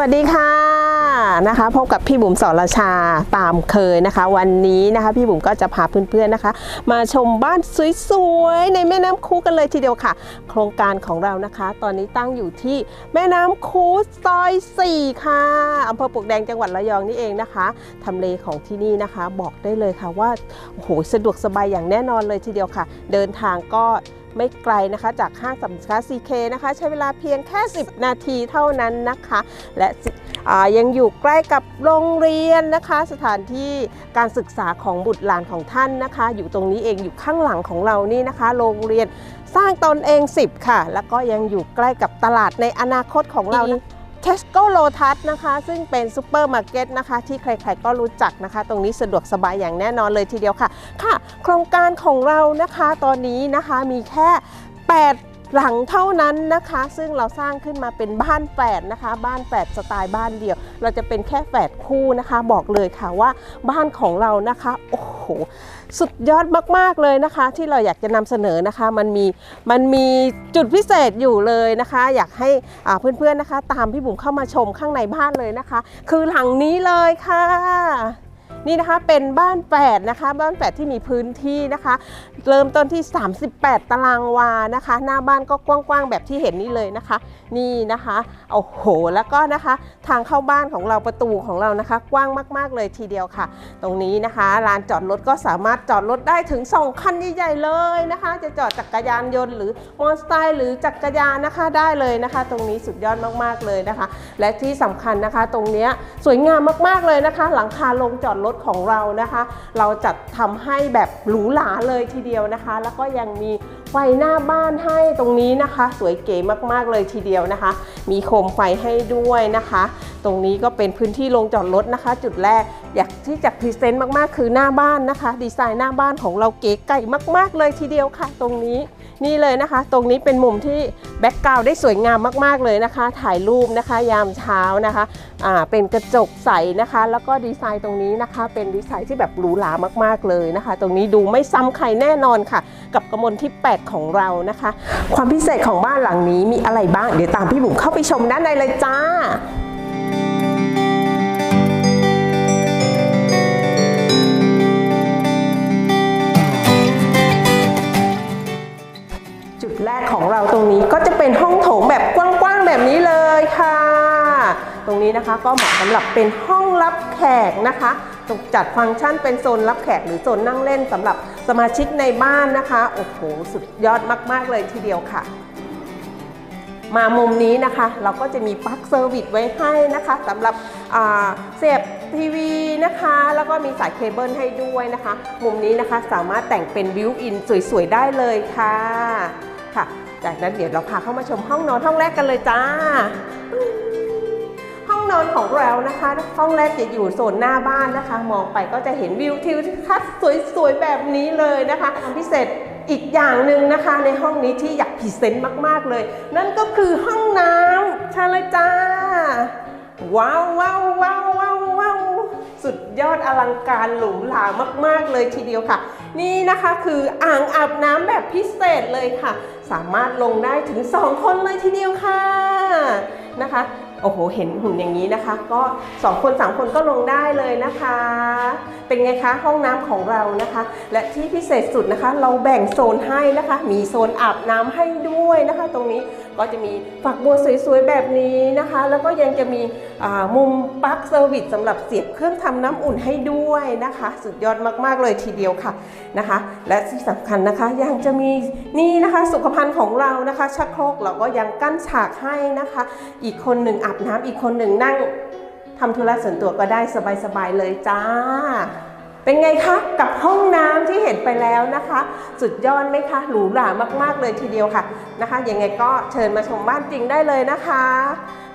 วัสดีค่ะนะคะพบกับพี่บุ๋มสรชาตามเคยนะคะ วันนี้นะคะพี่บุ๋มก็จะพาเพื่อนๆนะคะ มาชมบ้านสวยๆในแม่น้ำคูกันเลยทีเดียวค่ะ โครงการของเรานะคะ ตอนนี้ตั้งอยู่ที่แม่น้ำคูซอย 4 ค่ะอำเภอปลวกแดงจังหวัดระยองนี่เองนะคะทำเลของที่นี่นะคะ บอกได้เลยค่ะว่าโอ้โหสะดวกสบายอย่างแน่นอนเลยทีเดียวค่ะ เดินทางก็ ไม่ไกลนะคะจากห้างสรรพสินค้า CK นะคะ ใช้เวลาเพียงแค่ 10 นาทีเท่านั้นนะคะ และยังอยู่ใกล้กับโรงเรียนนะคะ สถานที่การศึกษาของบุตรหลานของท่านนะคะ อยู่ตรงนี้เองอยู่ข้างหลังของเรานี่นะคะ โรงเรียนสร้างตนเอง 10 ค่ะ แล้วก็ยังอยู่ใกล้กับตลาดในอนาคตของเรานะ เทสโก้โลทัสนะคะ ซึ่งเป็นซูเปอร์มาร์เก็ตนะคะ ที่ใครๆก็รู้จักนะคะ ตรงนี้สะดวกสบายอย่างแน่นอนเลยทีเดียวค่ะ ค่ะ โครงการของเรานะคะ ตอนนี้นะคะมีแค่ 8 หลังเท่านั้นนะคะ ซึ่งเราสร้างขึ้นมาเป็นบ้านแฝดนะคะ บ้านแฝดสไตล์บ้านเดียว เราจะเป็นแค่แฝดคู่นะคะ บอกเลยค่ะว่าบ้านของเรานะคะโอ้โหสุดยอดมากๆเลยนะคะ ที่เราอยากจะนำเสนอนะคะ มันมีมันมีจุดพิเศษอยู่เลยนะคะ อยากให้เพื่อนๆนะคะ ตามพี่บุ๋มเข้ามาชมข้างในบ้านเลยนะคะ คือหลังนี้เลยค่ะ นี่นะคะเป็นบ้านแฝดนะคะ บ้านแฝดที่มีพื้นที่นะคะ เริ่มต้นที่ 38 ตารางวานะคะ หน้าบ้านก็กว้างๆแบบที่เห็นนี่เลยนะคะ นี่นะคะโอ้โหแล้วก็นะคะ ทางเข้าบ้านของเราประตูของเรานะคะ กว้างมากๆเลยทีเดียวค่ะ ตรงนี้นะคะลานจอดรถก็สามารถจอดรถได้ถึง 2 คันใหญ่ๆเลยนะคะ จะจอดจักรยานยนต์หรือมอเตอร์ไซค์หรือจักรยานนะคะได้เลยนะคะ ตรงนี้สุดยอดมากๆเลยนะคะ และที่สำคัญนะคะ ตรงนี้สวยงามมากๆเลยนะคะ หลังคาลงจอดรถของเรานะคะ เราจัดทำให้แบบหรูหราเลยทีเดียวนะคะ แล้วก็ยังมี ไฟหน้าบ้านให้ตรงนี้นะคะ สวยเก๋มากๆเลยทีเดียวนะคะ มีโคมไฟให้ด้วยนะคะ ตรงนี้ก็เป็นพื้นที่ลงจอดรถนะคะ จุดแรกอยากที่จะพรีเซนต์มากๆ คือหน้าบ้านนะคะ ดีไซน์หน้าบ้านของเราเก๋ไก่มาก ๆ เลยทีเดียวค่ะ ตรงนี้นี่เลยนะคะ ตรงนี้เป็นมุมที่แบ็กกราวได้สวยงามมากๆเลยนะคะ ถ่ายรูปนะคะ ยามเช้านะคะอ่าเป็นกระจกใสนะคะ แล้วก็ดีไซน์ตรงนี้นะคะ เป็นดีไซน์ที่แบบหรูหรามากๆเลยนะคะ ตรงนี้ดูไม่ซ้ำใครแน่นอนค่ะ กับกระมวลที่8ของเรานะคะ ความพิเศษของบ้านหลังนี้มีอะไรบ้าง เดี๋ยวตามพี่บุ๋มเข้าไปชมด้านในเลยจ้าจุดแรกของเราตรงนี้ก็จะเป็นห้องโถงแบบกว้างๆแบบนี้เลยค่ะ ตรงนี้นะคะก็เหมาะสำหรับเป็นห้องรับแขกนะคะ ตกจัดฟังก์ชันเป็นโซนรับแขกหรือโซนนั่งเล่นสำหรับสมาชิกในบ้านนะคะ โอ้โห สุดยอดมาก ๆ เลยทีเดียวค่ะ มามุมนี้นะคะ เราก็จะมีปลั๊กเซอร์วิสไว้ให้นะคะสำหรับเสียบทีวีนะคะ แล้วก็มีสายเคเบิลให้ด้วยนะคะ มุมนี้นะคะสามารถแต่งเป็นบิวอินสวย ๆ ได้เลยค่ะค่ะ จากนั้นเดี๋ยวเราพาเข้ามาชมห้องนอนห้องแรกกันเลยจ้า นอนของเรานะคะ ห้องแรกจะอยู่โซนหน้าบ้านนะคะ มองไปก็จะเห็นวิวทิวทัศน์สวยๆแบบนี้เลยนะคะความพิเศษอีกอย่างหนึ่งนะคะในห้องนี้ที่อยากพรีเซนต์มากๆเลย นั่นก็คือห้องน้ำช่เลจ้า ว้าวว้าวว้าวว้าวว้าวสุดยอดอลังการหรูหรามาก ๆ เลยทีเดียวค่ะ นี่นะคะคืออ่างอาบน้ำแบบพิเศษเลยค่ะ สามารถลงได้ถึง 2 คนเลยทีเดียวค่ะนะคะ อ้โห เห็นหุ่นอย่างนี้นะคะ ก็2คน3คนก็ลงได้เลยนะคะ เป็นไงคะห้องน้ำของเรานะคะ และที่พิเศษสุดนะคะ เราแบ่งโซนให้นะคะ มีโซนอาบน้ำให้ด้วยนะคะ ตรงนี้ก็จะมีฝักบัวสวยๆแบบนี้นะคะ แล้วก็ยังจะมีมุมปลั๊กเซอร์วิสสำหรับเสียบเครื่องทำน้ำอุ่นให้ด้วยนะคะ สุดยอดมากๆเลยทีเดียวค่ะนะคะ และที่สำคัญนะคะยังจะมีนี่นะคะสุขภัณฑ์ของเรานะคะชักโครกเราก็ยังกั้นฉากให้นะคะ อีกคนหนึ่งอาบน้ำอีกคนหนึ่งนั่งทำธุระส่วนตัวก็ได้สบายๆเลยจ้า เป็นไงคะกับห้องน้ำที่เห็นไปแล้วนะคะ สุดยอดไหมคะหรูหรามาก ๆ เลยทีเดียวค่ะนะคะยังไงก็เชิญมาชมบ้านจริงได้เลยนะคะ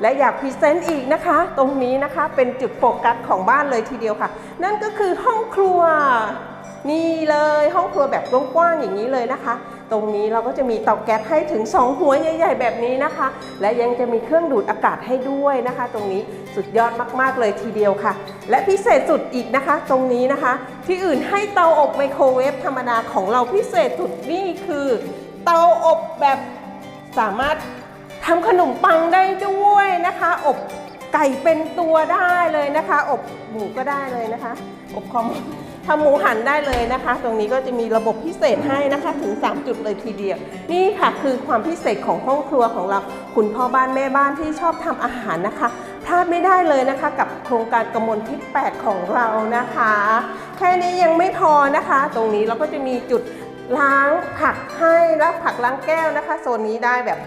และอยากพรีเซนต์อีกนะคะ ตรงนี้นะคะเป็นจุดโฟกัสของบ้านเลยทีเดียวค่ะ นั่นก็คือห้องครัว นี่เลยห้องครัวแบบกว้างๆอย่างนี้เลยนะคะ ตรงนี้เราก็จะมีเตาแก๊สให้ถึง 2 หัวใหญ่ ๆ แบบนี้นะคะ และยังจะมีเครื่องดูดอากาศให้ด้วยนะคะ ตรงนี้สุดยอดมากๆเลยทีเดียวค่ะ และพิเศษสุดอีกนะคะ ตรงนี้นะคะ ที่อื่นให้เตาอบไมโครเวฟธรรมดาของเราพิเศษสุดนี่คือ เตาอบแบบสามารถทำขนมปังได้ด้วยนะคะ อบไก่เป็นตัวได้เลยนะคะ อบหมูก็ได้เลยนะคะ อบคอม ทำหมูหันได้เลยนะคะ ตรงนี้ก็จะมีระบบพิเศษให้นะคะถึง 3 จุดเลยทีเดียว นี่ค่ะคือความพิเศษของห้องครัวของเรา คุณพ่อบ้านแม่บ้านที่ชอบทำอาหารนะคะพลาดไม่ได้เลยนะคะ กับโครงการกระมวลทิศ8ของเรานะคะ แค่นี้ยังไม่พอนะคะ ตรงนี้เราก็จะมีจุดล้างผักให้แล้วผักล้างแก้วนะคะโซนนี้ได้แบบ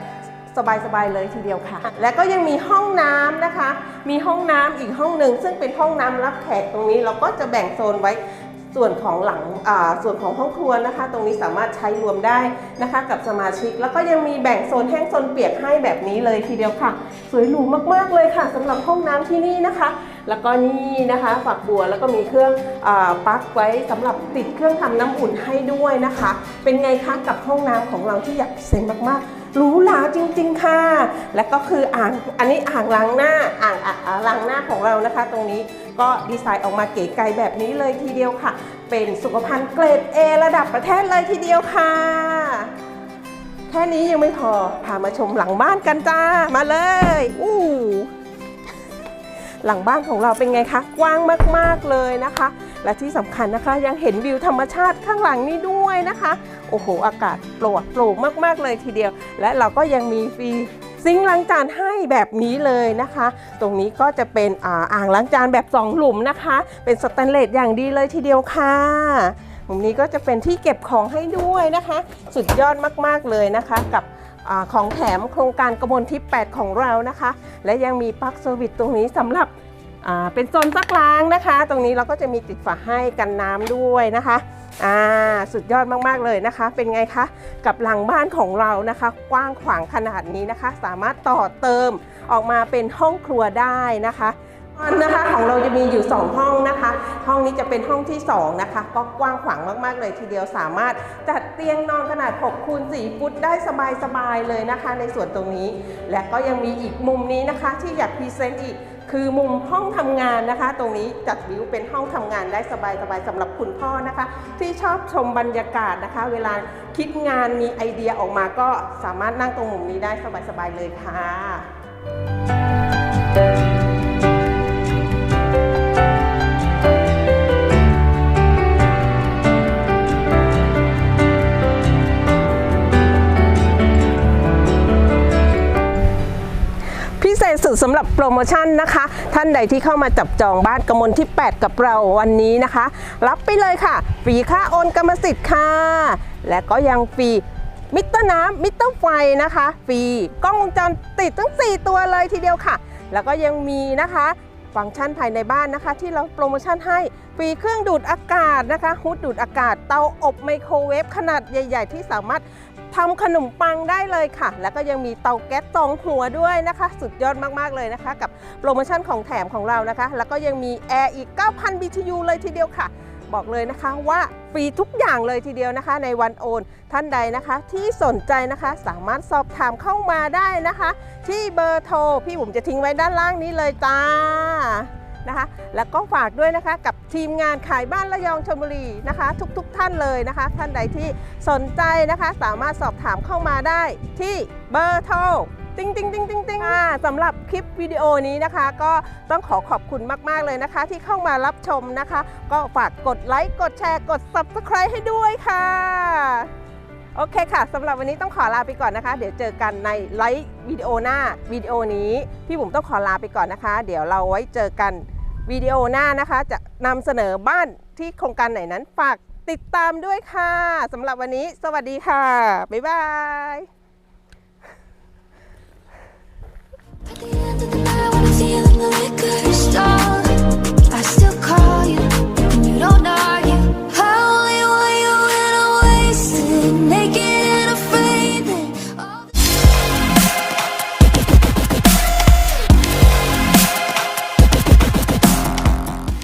สบายๆเลยทีเดียวค่ะ และก็ยังมีห้องน้ำนะคะ มีห้องน้ำอีกห้องหนึ่งซึ่งเป็นห้องน้ำรับแขกตรงนี้เราก็จะแบ่งโซนไว้ ส่วนของหลังส่วนของห้องครัวนะคะ ตรงนี้สามารถใช้รวมได้นะคะ กับสมาชิก แล้วก็ยังมีแบ่งโซนแห้งโซนเปียกให้แบบนี้เลยทีเดียวค่ะ สวยหรูมากๆเลยค่ะสำหรับห้องน้ำที่นี่นะคะ แล้วก็นี่นะคะฝักบัวแล้วก็มีเครื่องอปลั๊กไว้สำหรับติดเครื่องทำน้ำอุ่นให้ด้วยนะคะ เป็นไงคะกับห้องน้ำของเราที่อยากเซ็งมากๆหรูหราจริง ๆ ค่ะ และก็คืออ่าง อันนี้อ่างล้างหน้า อ่างอ่างล้างหน้าของเรานะคะ ตรงนี้ ก็ดีไซน์ออกมาเก๋ไก๋แบบนี้เลยทีเดียวค่ะ เป็นสุขภัณฑ์เกรด A ระดับประเทศเลยทีเดียวค่ะ แค่นี้ยังไม่พอ พามาชมหลังบ้านกันจ้า มาเลย อู้หลังบ้านของเราเป็นไงคะ กว้างมากๆเลยนะคะ และที่สำคัญนะคะยังเห็นวิวธรรมชาติข้างหลังนี้ด้วยนะคะ โอ้โห อากาศโปร่งโปร่งมากๆเลยทีเดียว และเราก็ยังมีฟรี ซิงค์ล้างจานให้แบบนี้เลยนะคะ ตรงนี้ก็จะเป็นอ่างล้างจานแบบ 2 หลุมนะคะ เป็นสแตนเลสอย่างดีเลยทีเดียวค่ะมุมนี้ก็จะเป็นที่เก็บของให้ด้วยนะคะ สุดยอดมากๆเลยนะคะกับอของแถมโครงการกระมวลทิพย์8ของเรานะคะ และยังมีปลั๊กเซอร์วิสตรงนี้สำหรับเป็นโซนซักล้างนะคะ ตรงนี้เราก็จะมีติดฝาให้กันน้ำด้วยนะคะ อ่าสุดยอดมากๆเลยนะคะ เป็นไงคะกับหลังบ้านของเรานะคะ กว้างขวางขนาดนี้นะคะ สามารถต่อเติมออกมาเป็นห้องครัวได้นะคะห้องนะคะของเราจะมีอยู่ 2 ห้องนะคะ ห้องนี้จะเป็นห้องที่ 2 นะคะ ก็กว้างขวางมากๆเลยทีเดียวสามารถจัดเตียงนอนขนาด6คูณ4ฟุตได้สบายๆเลยนะคะ ในส่วนตรงนี้ และก็ยังมีอีกมุมนี้นะคะที่อยากพรีเซนต์อีก คือมุมห้องทำงานนะคะ ตรงนี้จัดวิวเป็นห้องทำงานได้สบายๆสำหรับคุณพ่อนะคะ ที่ชอบชมบรรยากาศนะคะ เวลาคิดงานมีไอเดียออกมาก็สามารถนั่งตรงมุมนี้ได้สบายๆเลยค่ะ สำหรับโปรโมชั่นนะคะ ท่านใดที่เข้ามาจับจองบ้านกมลที่ 8 กับเราวันนี้นะคะ รับไปเลยค่ะฟรีค่าโอนกรรมสิทธิ์ค่ะ และก็ยังฟรีมิเตอร์น้ำมิเตอร์ไฟนะคะฟรีกล้องวงจรปิดทั้ง 4 ตัวเลยทีเดียวค่ะ แล้วก็ยังมีนะคะฟังก์ชันภายในบ้านนะคะ ที่เราโปรโมชั่นให้ฟรีเครื่องดูดอากาศนะคะฮุดดูดอากาศเตาอบไมโครเวฟขนาดใหญ่ ๆ ที่สามารถ ทำขนมปังได้เลยค่ะ แล้วก็ยังมีเตาแก๊สสองหัวด้วยนะคะ สุดยอดมากๆเลยนะคะ กับโปรโมชั่นของแถมของเรานะคะ แล้วก็ยังมีแอร์อีก 9,000 BTU เลยทีเดียวค่ะ บอกเลยนะคะว่าฟรีทุกอย่างเลยทีเดียวนะคะ ในวันโอน ท่านใดนะคะที่สนใจนะคะสามารถสอบถามเข้ามาได้นะคะ ที่เบอร์โทรพี่บุ๋มจะทิ้งไว้ด้านล่างนี้เลยจ้า นะคะ แล้วก็ฝากด้วยนะคะกับทีมงานขายบ้านระยองชลบุรีนะคะ ทุกๆทท่านเลยนะคะ ท่านใดที่สนใจนะคะ สามารถสอบถามเข้ามาได้ที่เบอร์โทรติ๊งติ๊งติ๊งติ๊งติ๊งสำหรับคลิปวิดีโอนี้นะคะ ก็ต้องขอขอบคุณมาก ๆ เลยนะคะ ที่เข้ามารับชมนะคะ ก็ฝากกดไลค์ กดแชร์ กด Subscribe ให้ด้วยค่ะ โอเคค่ะสำหรับวันนี้ต้องขอลาไปก่อนนะคะ เดี๋ยวเจอกันในไลฟ์วิดีโอหน้าวิดีโอนี้ พี่บุ๋มต้องขอลาไปก่อนนะคะ เดี๋ยวเราไว้เจอกัน วิดีโอหน้านะคะ จะนำเสนอบ้านที่โครงการไหนนั้นฝากติดตามด้วยค่ะสำหรับวันนี้สวัสดีค่ะ บ๊ายบาย